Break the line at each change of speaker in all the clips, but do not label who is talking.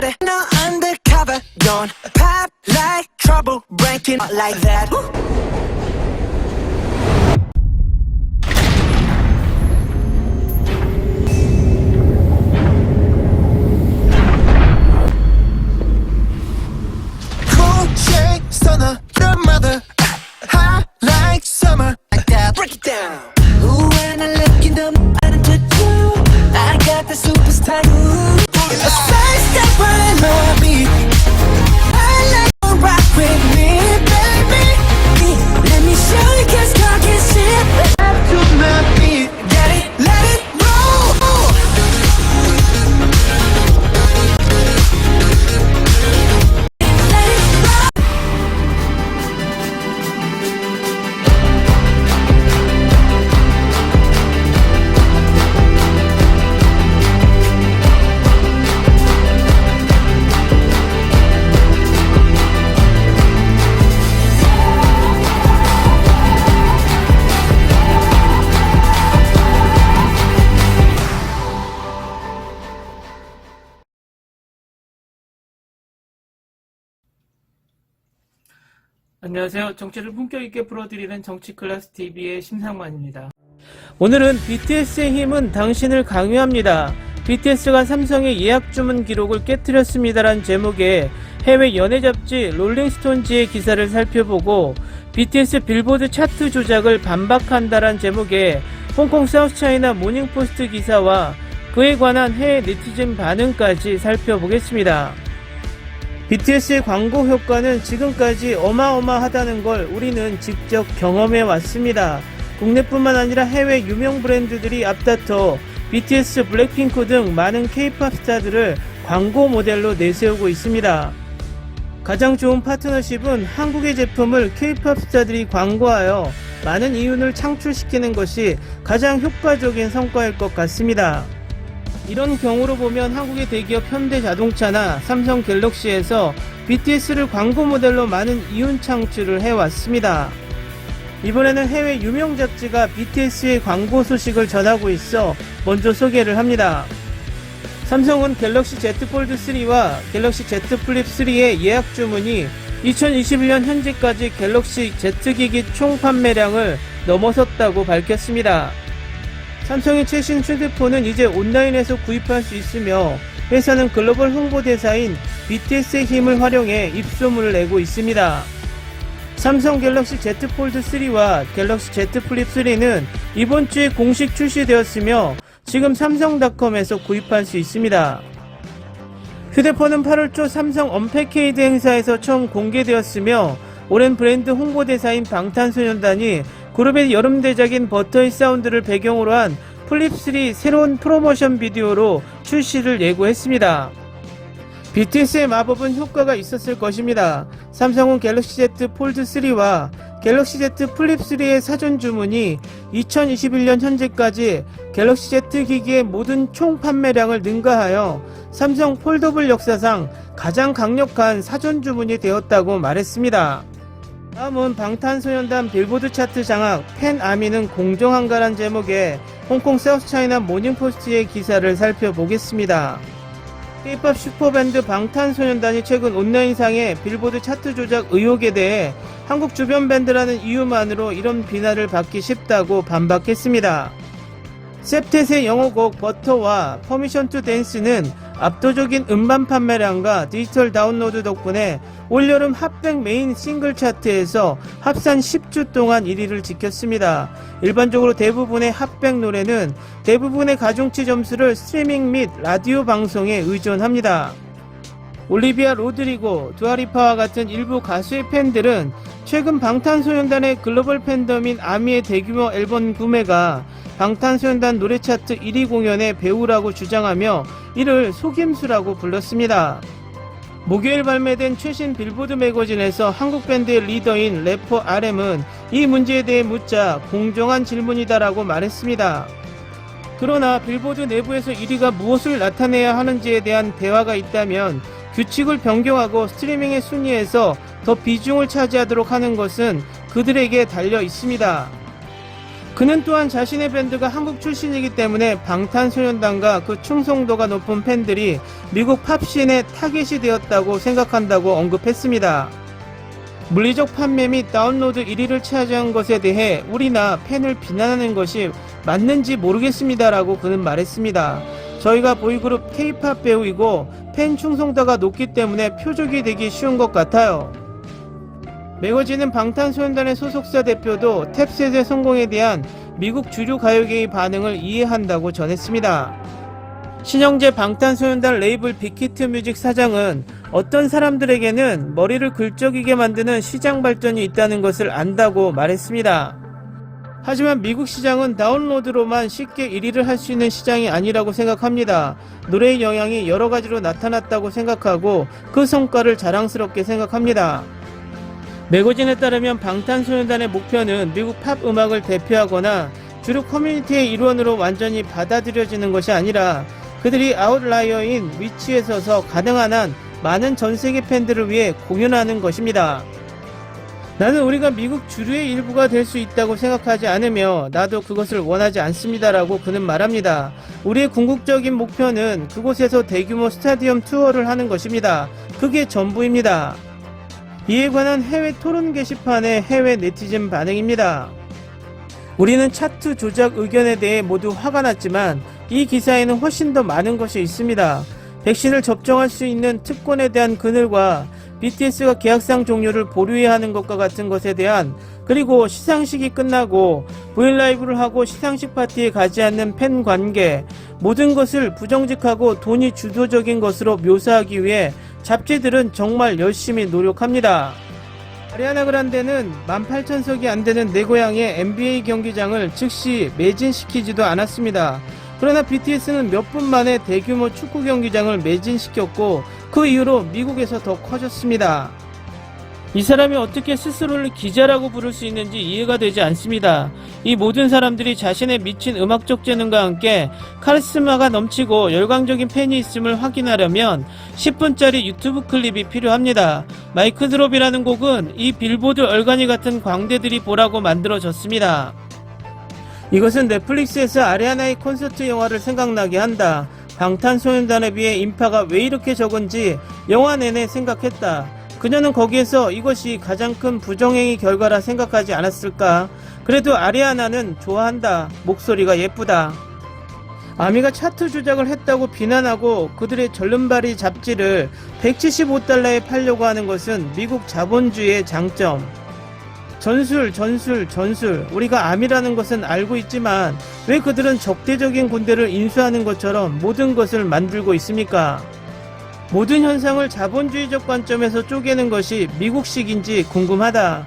better. No undercover, gone pop like trouble, breaking like that.
안녕하세요. 정치를 품격 있게 풀어드리는 정치 클래스 TV의 심상만입니다. 오늘은 BTS의 힘은 당신을 강요합니다. BTS가 삼성의 예약 주문 기록을 깨뜨렸습니다란 제목의 해외 연예 잡지 롤링스톤지의 기사를 살펴보고 BTS 빌보드 차트 조작을 반박한다란 제목의 홍콩 사우스차이나 모닝포스트 기사와 그에 관한 해외 네티즌 반응까지 살펴보겠습니다. BTS의 광고 효과는 지금까지 어마어마하다는 걸 우리는 직접 경험해 왔습니다. 국내뿐만 아니라 해외 유명 브랜드들이 앞다퉈 BTS, 블랙핑크 등 많은 K-팝 스타들을 광고 모델로 내세우고 있습니다. 가장 좋은 파트너십은 한국의 제품을 K-팝 스타들이 광고하여 많은 이윤을 창출시키는 것이 가장 효과적인 성과일 것 같습니다. 이런 경우로 보면 한국의 대기업 현대자동차나 삼성 갤럭시에서 BTS를 광고 모델로 많은 이윤 창출을 해왔습니다. 이번에는 해외 유명 잡지가 BTS의 광고 소식을 전하고 있어 먼저 소개를 합니다. 삼성은 갤럭시 Z 폴드 3와 갤럭시 Z 플립 3의 예약 주문이 2021년 현재까지 갤럭시 Z 기기 총 판매량을 넘어섰다고 밝혔습니다. 삼성의 최신 휴대폰은 이제 온라인에서 구입할 수 있으며 회사는 글로벌 홍보 대사인 BTS의 힘을 활용해 입소문을 내고 있습니다. 삼성 갤럭시 Z 폴드 3와 갤럭시 Z 플립 3는 이번 주에 공식 출시되었으며 지금 삼성닷컴에서 구입할 수 있습니다. 휴대폰은 8월 초 삼성 언패케이드 행사에서 처음 공개되었으며 오랜 브랜드 홍보대사인 방탄소년단이 그룹의 여름 대작인 버터의 사운드를 배경으로 한 플립3 새로운 프로모션 비디오로 출시를 예고했습니다. BTS의 마법은 효과가 있었을 것입니다. 삼성은 갤럭시 Z 폴드 3와 갤럭시 Z 플립 3의 사전 주문이 2021년 현재까지 갤럭시 Z 기기의 모든 총 판매량을 능가하여 삼성 폴더블 역사상 가장 강력한 사전 주문이 되었다고 말했습니다. 다음은 방탄소년단 빌보드 차트 장악 팬 아미는 공정한가란 제목의 홍콩 사우스차이나 모닝포스트의 기사를 살펴보겠습니다. K-팝 슈퍼밴드 방탄소년단이 최근 온라인상의 빌보드 차트 조작 의혹에 대해 한국 주변 밴드라는 이유만으로 이런 비난을 받기 쉽다고 반박했습니다. 셉텟의 영어곡 버터와 퍼미션 투 댄스는 압도적인 음반 판매량과 디지털 다운로드 덕분에 올여름 핫백 메인 싱글 차트에서 합산 10주 동안 1위를 지켰습니다. 일반적으로 대부분의 핫백 노래는 대부분의 가중치 점수를 스트리밍 및 라디오 방송에 의존합니다. 올리비아 로드리고, 두아리파와 같은 일부 가수의 팬들은 최근 방탄소년단의 글로벌 팬덤인 아미의 대규모 앨범 구매가 방탄소년단 노래 차트 1위 공연의 배우라고 주장하며 이를 속임수라고 불렀습니다. 목요일 발매된 최신 빌보드 매거진에서 한국 밴드의 리더인 래퍼 RM은 이 문제에 대해 묻자 공정한 질문이다라고 말했습니다. 그러나 빌보드 내부에서 1위가 무엇을 나타내야 하는지에 대한 대화가 있다면 규칙을 변경하고 스트리밍의 순위에서 더 비중을 차지하도록 하는 것은 그들에게 달려 있습니다. 그는 또한 자신의 밴드가 한국 출신이기 때문에 방탄소년단과 그 충성도가 높은 팬들이 미국 팝씬의 타겟이 되었다고 생각한다고 언급했습니다. 물리적 판매 및 다운로드 1위를 차지한 것에 대해 우리나 팬을 비난하는 것이 맞는지 모르겠습니다라고 그는 말했습니다. 저희가 보이그룹 K-팝 배우이고 팬 충성도가 높기 때문에 표적이 되기 쉬운 것 같아요. 매거진은 방탄소년단의 소속사 대표도 탭셋의 성공에 대한 미국 주류 가요계의 반응을 이해한다고 전했습니다. 신영재 방탄소년단 레이블 빅히트 뮤직 사장은 어떤 사람들에게는 머리를 긁적이게 만드는 시장 발전이 있다는 것을 안다고 말했습니다. 하지만 미국 시장은 다운로드로만 쉽게 1위를 할 수 있는 시장이 아니라고 생각합니다. 노래의 영향이 여러 가지로 나타났다고 생각하고 그 성과를 자랑스럽게 생각합니다. 매거진에 따르면 방탄소년단의 목표는 미국 팝 음악을 대표하거나 주류 커뮤니티의 일원으로 완전히 받아들여지는 것이 아니라 그들이 아웃라이어인 위치에 서서 가능한 한 많은 전 세계 팬들을 위해 공연하는 것입니다. 나는 우리가 미국 주류의 일부가 될 수 있다고 생각하지 않으며 나도 그것을 원하지 않습니다라고 그는 말합니다. 우리의 궁극적인 목표는 그곳에서 대규모 스타디움 투어를 하는 것입니다. 그게 전부입니다. 이에 관한 해외 토론 게시판의 해외 네티즌 반응입니다. 우리는 차트 조작 의견에 대해 모두 화가 났지만 이 기사에는 훨씬 더 많은 것이 있습니다. 백신을 접종할 수 있는 특권에 대한 그늘과 BTS가 계약상 종료를 보류해야 하는 것과 같은 것에 대한 그리고 시상식이 끝나고 브이 라이브를 하고 시상식 파티에 가지 않는 팬 관계 모든 것을 부정직하고 돈이 주도적인 것으로 묘사하기 위해 잡지들은 정말 열심히 노력합니다. 아리아나 그란데는 18,000석이 안 되는 내 고향의 NBA 경기장을 즉시 매진시키지도 않았습니다. 그러나 BTS는 몇 분 만에 대규모 축구 경기장을 매진시켰고 그 이후로 미국에서 더 커졌습니다. 이 사람이 어떻게 스스로를 기자라고 부를 수 있는지 이해가 되지 않습니다. 이 모든 사람들이 자신의 미친 음악적 재능과 함께 카리스마가 넘치고 열광적인 팬이 있음을 확인하려면 10분짜리 유튜브 클립이 필요합니다. 마이크 드롭이라는 곡은 이 빌보드 얼간이 같은 광대들이 보라고 만들어졌습니다. 이것은 넷플릭스에서 아리아나의 콘서트 영화를 생각나게 한다. 방탄소년단에 비해 인파가 왜 이렇게 적은지 영화 내내 생각했다. 그녀는 거기에서 이것이 가장 큰 부정행위 결과라 생각하지 않았을까? 그래도 아리아나는 좋아한다. 목소리가 예쁘다. 아미가 차트 조작을 했다고 비난하고 그들의 절름발이 잡지를 175달러에 팔려고 하는 것은 미국 자본주의의 장점. 전술, 전술, 전술. 우리가 암이라는 것은 알고 있지만 왜 그들은 적대적인 군대를 인수하는 것처럼 모든 것을 만들고 있습니까? 모든 현상을 자본주의적 관점에서 쪼개는 것이 미국식인지 궁금하다.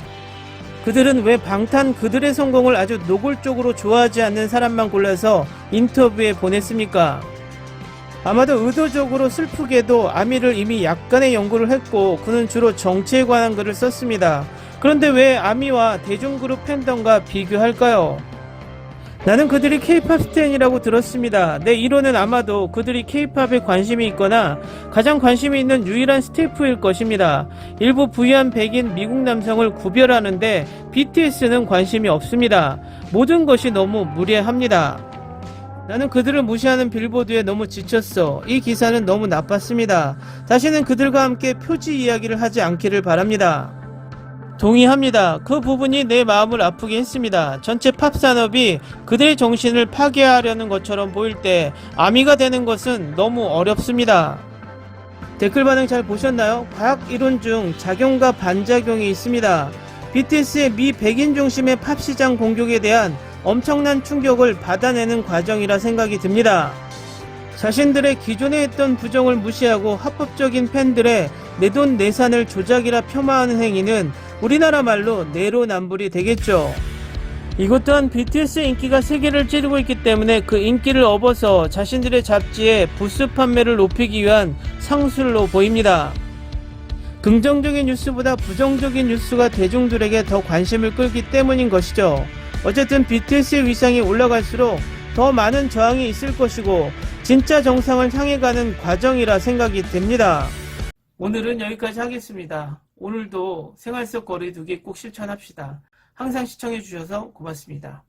그들은 왜 방탄 그들의 성공을 아주 노골적으로 좋아하지 않는 사람만 골라서 인터뷰에 보냈습니까? 아마도 의도적으로 슬프게도 아미를 이미 약간의 연구를 했고 그는 주로 정치에 관한 글을 썼습니다. 그런데 왜 아미와 대중그룹 팬덤과 비교할까요? 나는 그들이 케이팝 스탠이라고 들었습니다. 내 이론은 아마도 그들이 케이팝에 관심이 있거나 가장 관심이 있는 유일한 스태프일 것입니다. 일부 부유한 백인 미국 남성을 구별하는데 BTS는 관심이 없습니다. 모든 것이 너무 무례합니다. 나는 그들을 무시하는 빌보드에 너무 지쳤어. 이 기사는 너무 나빴습니다. 다시는 그들과 함께 표지 이야기를 하지 않기를 바랍니다. 동의합니다. 그 부분이 내 마음을 아프게 했습니다. 전체 팝 산업이 그들의 정신을 파괴하려는 것처럼 보일 때 아미가 되는 것은 너무 어렵습니다. 댓글 반응 잘 보셨나요? 과학 이론 중 작용과 반작용이 있습니다. BTS의 미 백인 중심의 팝 시장 공격에 대한 엄청난 충격을 받아내는 과정이라 생각이 듭니다. 자신들의 기존에 했던 부정을 무시하고 합법적인 팬들의 내돈 내산을 조작이라 폄하하는 행위는 우리나라 말로 내로남불이 되겠죠. 이것 또한 BTS의 인기가 세계를 찌르고 있기 때문에 그 인기를 업어서 자신들의 잡지에 부스 판매를 높이기 위한 상술로 보입니다. 긍정적인 뉴스보다 부정적인 뉴스가 대중들에게 더 관심을 끌기 때문인 것이죠. 어쨌든 BTS의 위상이 올라갈수록 더 많은 저항이 있을 것이고 진짜 정상을 향해 가는 과정이라 생각이 됩니다. 오늘은 여기까지 하겠습니다. 오늘도 생활 속 거리두기 꼭 실천합시다. 항상 시청해주셔서 고맙습니다.